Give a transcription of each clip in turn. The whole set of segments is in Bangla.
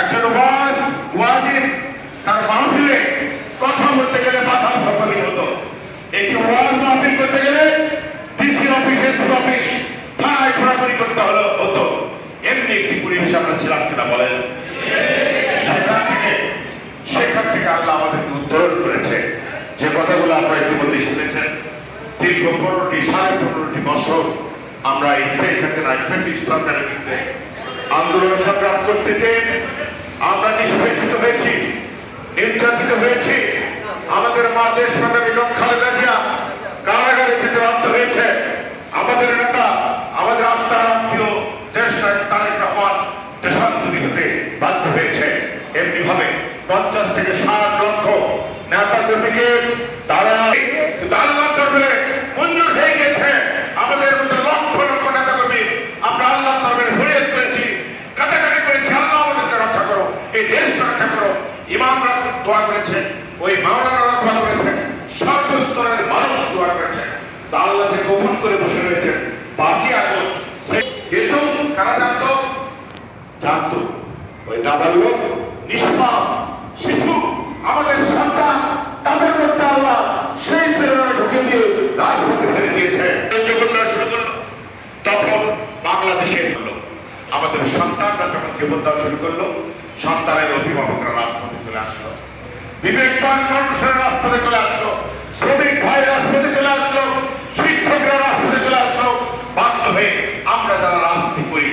একজন ওয়াজ ওয়াজিব তার মাহফিলে কথা বলতে গেলে পাঠান সম্পাদিত হতো। একটি ওয়াজ মাহফিল করতে গেলে ডিসি অফিস এসপি অফিস থানায় ঘোরাঘুরি করতে হলো, হতো। এমনি একটি পরিবেশ আমরা ছিলাম কিনা বলেন? সেখান থেকে, সেখান আল্লাহ আমাদেরকে উত্তরণ করেছে। যে কথাগুলো আপনারা ইতিমধ্যে শুনেছেন, দীর্ঘ পনেরোটি, সাড়ে পনেরোটি বছর আমরা এই শেখ হাসিনার ফেসিস্ট সরকারের বিরুদ্ধে আন্দোলন সংগ্রাম করতে চেয়ে আমরা নিষ্পেষিত হয়েছি, নির্যাতিত হয়েছি। আমাদের মা দেশ মাতা বেগম খালেদা জিয়া কারাগারে যেতে হয়েছে। আমাদের নেতা, আমাদের আত্মার আত্মীয়, দেশ তারেক রহমান দেশান্তরী হতে বাধ্য হয়েছে। এমনি ভাবে পঞ্চাশ থেকে ষাট লক্ষ নেতা কর্মীকে তারা কিন্তু আল্লাহ দরবারে মঞ্জুর হয়ে গেছে আমাদের মধ্যে লক্ষ লক্ষ নেতা কর্মী আমরা আল্লাহ দরবারে ফরিয়াদ করেছি কাটাকাটি করেছি আল্লাহ আমাদেরকে রক্ষা করো এই দেশকে রক্ষা করো ইমামরা দোয়া করেছেন ওই মাওলানারা দোয়া করেছেন সর্বস্তরের মানুষ দোয়া করেছেন তা আল্লাহ যে কবুল করে বসে রয়েছেন পাঁচই আগস্ট সে- কিন্তু কারা জানতো জানতো ওই নাবালক নিষ্পাপ, শিশু, আমাদের সন্তান, তাদের মধ্যে আল্লাহ সেই প্রেরণা ঢুকে দিয়ে রাজপথে ফেলে দিয়েছে শুরু করল। তখন আমাদের সন্তানরা যখন শুরু করল, সন্তানের অভিভাবকরা রাজপথে চলে আসলো। বিবেকবান মানুষের রাজপথে চলে আসলো। শ্রমিক ভাই রাজপথে চলে আসলো। শিক্ষকরা রাজপথে চলে আসলো। বাধ্য হয়ে আমরা যারা রাজনীতি করি,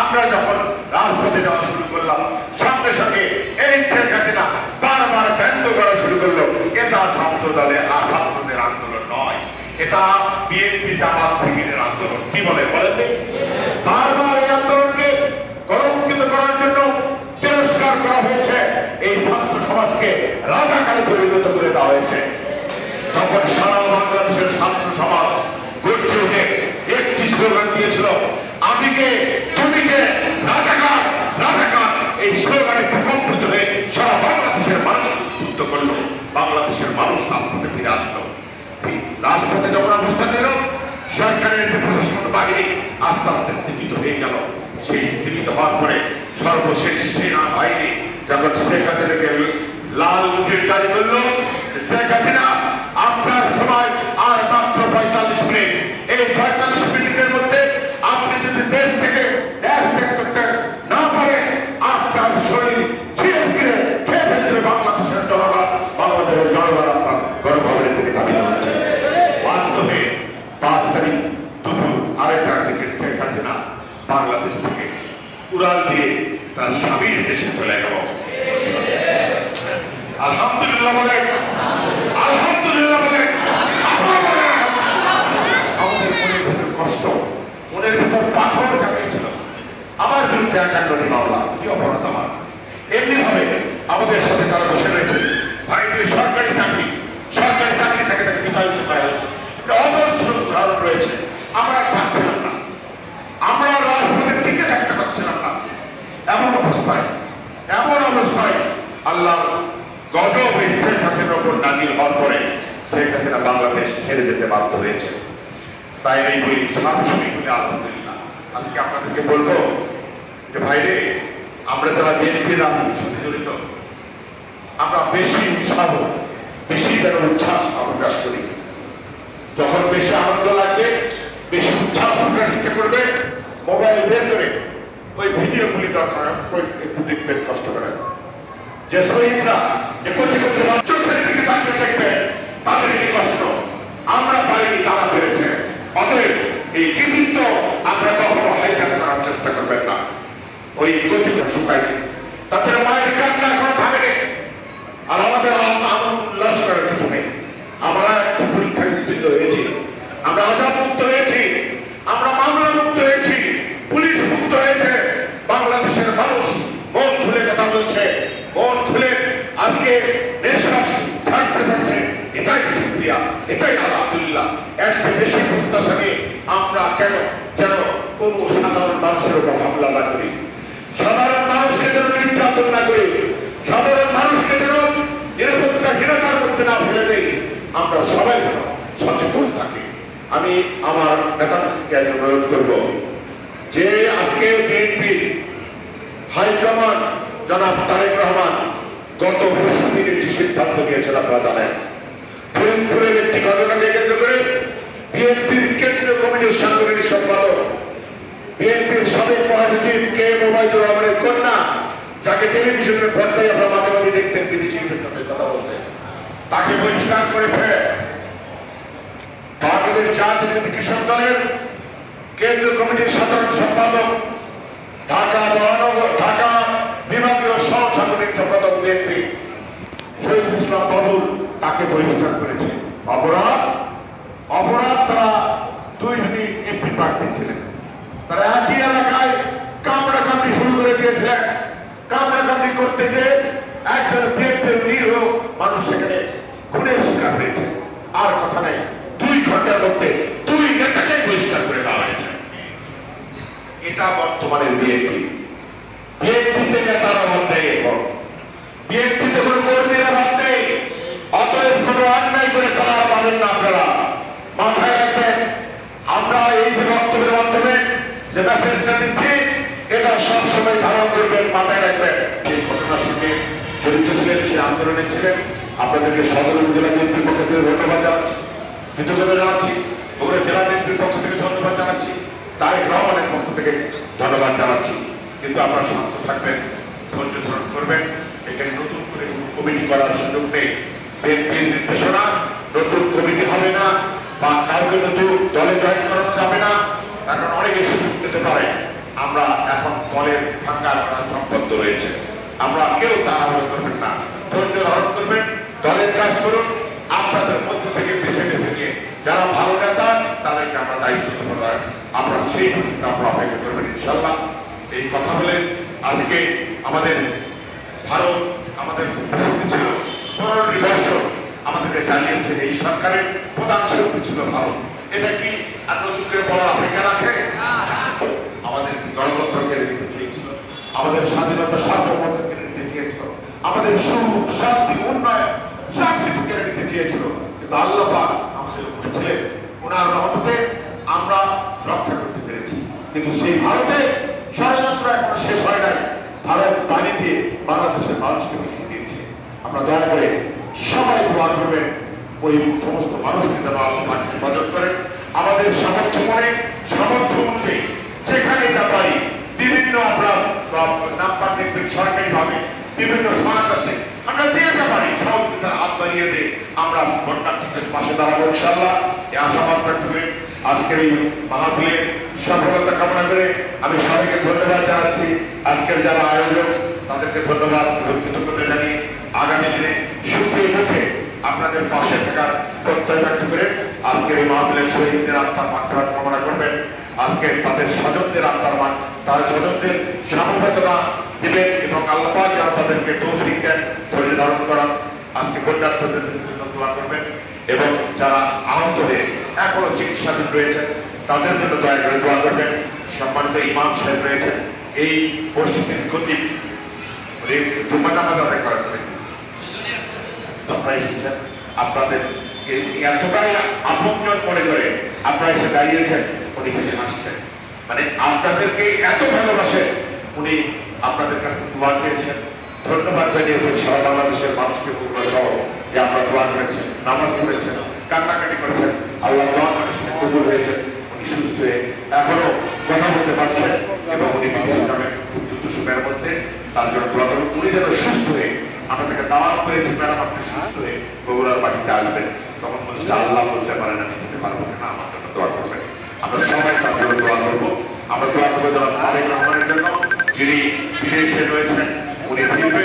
আমরা যখন রাজপথে যাওয়া শুরু করলাম। সঙ্গে সঙ্গে এই শেখ হাসিনা বারবার ব্যঙ্গ করা শুরু করল। এটা ছাত্র দলের আর আন্দোলন নয়। এটা বিএনপি জামাত শিবিরের আন্দোলন। কি বলে বলেননি বারবার এই আন্দোলনকে কলঙ্কিত করার জন্য তিরস্কার করা হয়েছে। এই ছাত্র সমাজকে রাজাকারে পরিণত করে দেওয়া হয়েছে। তখন সারা বাংলাদেশের ছাত্র সমাজ উঠে একটি স্লোগান দিয়েছিল ফিরে আসলো রাজপথে যখন অবস্থান নিল, সরকারের যে প্রশাসন বাহিনী আস্তে আস্তে স্থিমিত হয়ে গেল। সেই স্থিমিত হওয়ার পরে সর্বশেষ সেনা বাহিনী যখন শেখ হাসিনাকে লাল নোটিশ জারি করল, শেখ হাসিনা আপনার সময় আর মাত্র পঁয়তাল্লিশ মিনিট। এই পঁয়তাল্লিশ তার স্বামীর দেশে চলে গেল। আলহামদুলিল্লাহ বলে। আলহামদুলিল্লাহ বলে। আমাদের মনের ভিতর কষ্ট, মনের ভিতর পাথর চাপিয়েছিল আমার বিরুদ্ধে মামলা, কি অপরাধ আমার? এমনি ভাবে আমাদের সাথে তারা বসে রয়েছে ভাইটির সরকারি চাকরি সরকারি চাকরি থেকে তাকে বিতাড়িত করা হয়েছে এটা অজস্র উদাহরণ রয়েছে আমরা আর পাচ্ছিলাম না আমরা রাজপথে টিকে থাকতে পারছিলাম না এমন অবস্থায় এমন অবস্থায় আল্লাহ গজব এই শেখ হাসিনার উপর নাজিল হওয়ার পরে শেখ বাংলাদেশ ছেড়ে যেতে বাধ্য হয়েছে। তাই এই বলি সাংসদিক বলে আলহামদুলিল্লাহ আজকে আপনাদেরকে বলব যে, ভাইরে, আমরা যারা বিএনপির রাজনীতির সাথে জড়িত, আমরা বেশি উৎসাহ, বেশি যেন উচ্ছ্বাস প্রকাশ করি। যখন বেশি আনন্দ লাগবে, বেশি উচ্ছ্বাস প্রকাশিত করবে, মোবাইল বের করে ওই ভিডিওগুলি দরকার একটু দেখবেন, কষ্ট করে। যে শহীদরা যে কচি কচি চোখের দিকে তাকিয়ে দেখবে তাদের কি কষ্ট আমরা পারিনি, তারা পেরেছে। অতএব এই কৃতিত্ব আমরা কখনো হাইজাক করার চেষ্টা করবেন না। ওই কচি শুকায়নি তাদের মায়ের কান্না এখনও থামেনি আর আমাদের আনন্দ উল্লাস করার কিছু নেই। আমরা একটা পরীক্ষায় উত্তীর্ণ হয়েছি। আমরা আজাদ মুক্ত হয়েছি। আমরা মামলা মুক্ত হয়েছি। পুলিশ মুক্ত হয়েছে। বাংলাদেশের মানুষ মন খুলে কথা বলছে। মন খুলে আজকে নিঃশ্বাস ছাড়তে পারছে এটাই শুক্রিয়া এটাই আলহামদুলিল্লাহ এর চেয়ে বেশি প্রত্যাশা নিয়ে আমরা কেন যেন কোন সাধারণ হামলা না করি। সাধারণ মানুষকে যেন নির্যাতন না করি, সাধারণ মানুষকে যেন নিরাপত্তাহীনতার মধ্যে না ফেলে দেই, আমরা সবাই যেন সচেতন থাকি। আমি আমার নেতাকে অনুরোধ করব যে আজকে বিএনপি হাইকমান্ড জনাব তারেক রহমান গত দিন একটি সিদ্ধান্ত নিয়েছেন আপনারা জানেন। ফরিদপুরের একটি ঘটনাকে কেন্দ্র করে বিএনপির কেন্দ্রীয় কমিটির সাংগঠনিক সম্পাদক বিএনপির সাবেক মহাসচিব কে রহমানের কন্যা, যাকে টেলিভিশনের পর্দায় আমরা মাঝে মাঝে দেখতেন বিদেশিদের সঙ্গে কথা বলতে তাকে বহিষ্কার করেছে বাংলাদেশ জাতীয় কৃষক দলের কেন্দ্রীয় কমিটির সাধারণ সম্পাদক, ঢাকা মহানগর, ঢাকা বিভাগীয় সহ সম্পাদক বিএনপি শহীদ ইসলাম বাবুল তাকে বহিষ্কার করেছে। অপরাধ? অপরাধ তারা দুইজনই এমপি প্রার্থী ছিলেন। তারা একই এলাকায় কামড়া কামড়ি শুরু করে দিয়েছিলেন কামড়া কামড়ি করতে যে একজন বিএনপির নিরীহ মানুষ সেখানে খুনের শিকার হয়েছে আর কথা নেই দুই ঘণ্টার মধ্যে দুই নেতাকে বহিষ্কার করে দেওয়া হয়েছে এটা বর্তমানের বিএনপি বিএনপিতে নেতারা বাদ নেই এখন বিএনপিতে কোনো কর্মীরা বাদ নেই অতএব কোনো অন্যায় করে কার পাবেন না আপনারা মাথায় রাখবেন আমরা এই যে বক্তব্যের মাধ্যমে যে কিন্তু আপনারা শান্ত থাকবেন, ধৈর্য করবেন। এখানে নতুন করে কমিটি করার সুযোগ নেই। বিএনপির নির্দেশনা, নতুন কমিটি হবে না, বা কাউকে নতুন দলে জয়েন করানো যাবে না। কারণ অনেকে সুযোগ পেতে পারে, আমরা এখন ভাঙ্গা করার সম্পদ রয়েছে। আমরা কেউ তাড়াহুড়ো করবেন না। ধৈর্য ধারণ করবেন, দলের কাজ করুন, আপনাদের মধ্য থেকে বেছে বেছে নিয়ে যারা ভালো নেতা, তাদেরকে আমরা দায়িত্ব দেবো আমরা সেই পর্যন্ত আমরা অপেক্ষা করবেন ইনশাল্লাহ এই কথা বলে আজকে আমাদের ভারত আমাদের ছিল। পনেরোটি বছর আমাদেরকে জানিয়েছে এই সরকারের প্রধান শক্তি ছিল ভারত। এটা কি আর নতুন করে বলার অপেক্ষা রাখে? আমাদের গণতন্ত্র কেড়ে নিতে চেয়েছিল। আমাদের স্বাধীনতা সার্বভৌমত্ব কেড়ে নিতে চেয়েছিল। আমাদের সুখ, শান্তি, উন্নয়ন সব কিছু কেড়ে নিতে চেয়েছিল। কিন্তু আল্লাহ পাক আমাদের উপরে ছিলেন। ওনার রহমতে আমরা রক্ষা করতে পেরেছি। কিন্তু সেই ভারতে ষড়যন্ত্র এখন শেষ হয় নাই। ভারত বাণী দিয়ে বাংলাদেশের মানুষকে পিছিয়ে দিয়েছে। আমরা দয়া করে সবাই দোয়া করবেন। ওই সমস্ত মানুষকে যেন আল্লাহ করেন। আমাদের সামর্থ্য মনে, সামর্থ্য অনুযায়ী যেখানে যা পারি, বিভিন্ন আমরা নাম্বার বিভিন্ন ফান্ড আছে, আমরা যে যা পারি সহযোগিতার হাত বাড়িয়ে দিয়ে আমরা বন্যার্থীদের পাশে দাঁড়াবো ইনশাল্লাহ এই আশাবাদ করে আজকের এই মাহফিলের সফলতা কামনা করে আমি সবাইকে ধন্যবাদ জানাচ্ছি। আজকের যারা আয়োজক, তাদেরকে ধন্যবাদ কৃতজ্ঞতা জানিয়ে আগামী দিনে সুখে মুখে আপনাদের পাশে থাকার প্রত্যয় ব্যক্ত করে আজকের এই মাহফিলের শহীদদের আত্মার করবেন আজকে তাদের স্বজনদের আত্মার মান তাদের স্বজনদের সমবেদনা দিবেন এবং আল্লাহ যেন তাদেরকে তৌফিক দেন, ধৈর্য ধারণ করান আজকে বন্যার্থদের জন্য দোয়া করবেন এবং যারা আহত হয়ে এখনও চিকিৎসাধীন রয়েছেন, তাদের জন্য দয়া করে দোয়া করবেন। সম্মানিত ইমাম সাহেব রয়েছেন, এই পরিস্থিতির গতি জুম্মা নামাজ আদায় করার জন্য আপনারা এসেছেন, আপনাদের এতটাই আপনজন মনে করে আপনারা এসে দাঁড়িয়েছেন উনি কিন্তু হাসছেন মানে আপনাদেরকে এত ভালোবাসে, উনি আপনাদের কাছে দোয়া চেয়েছেন। ধন্যবাদ জানিয়েছেন সারা বাংলাদেশের মানুষকে বগুড়া সহ যে আপনারা দোয়া করেছেন, নামাজ পড়েছেন, কান্নাকাটি করেছেন, আল্লাহ দোয়া মানুষকে কবুল হয়েছেন উনি সুস্থ হয়ে এখনও কথা বলতে পারছেন এবং উনি বিদেশে যাবেন খুব দ্রুত সময়ের মধ্যে তার জন্য দোয়া করুন। উনি যেন সুস্থ হয়ে আমাদেরকে দাওয়াত করেছে, ম্যাডাম আপনি সুস্থ হয়ে বগুড়ার বাড়িতে আসবেন। তখন বলছে, আল্লাহ বলতে পারেন, আমি যেতে পারব না। আমার করবেন আমরা সবাই তার জন্য দোয়া করব। আমরা দোয়া করব যেন তারেক রহমানের জন্য, যিনি বিদেশে রয়েছেন, উনি ফিরবে,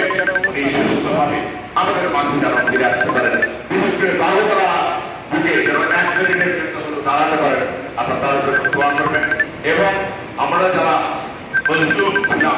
উনি সুস্থভাবে আমাদের মাঝে যেন ফিরে আসতে পারেন, বিশেষ করে বারোতলা বুকে যেন এক মিনিটের জন্য দাঁড়াতে পারেন, আপনার তার জন্য দোয়া করবেন। এবং আমরা যারা মজলুম ছিলাম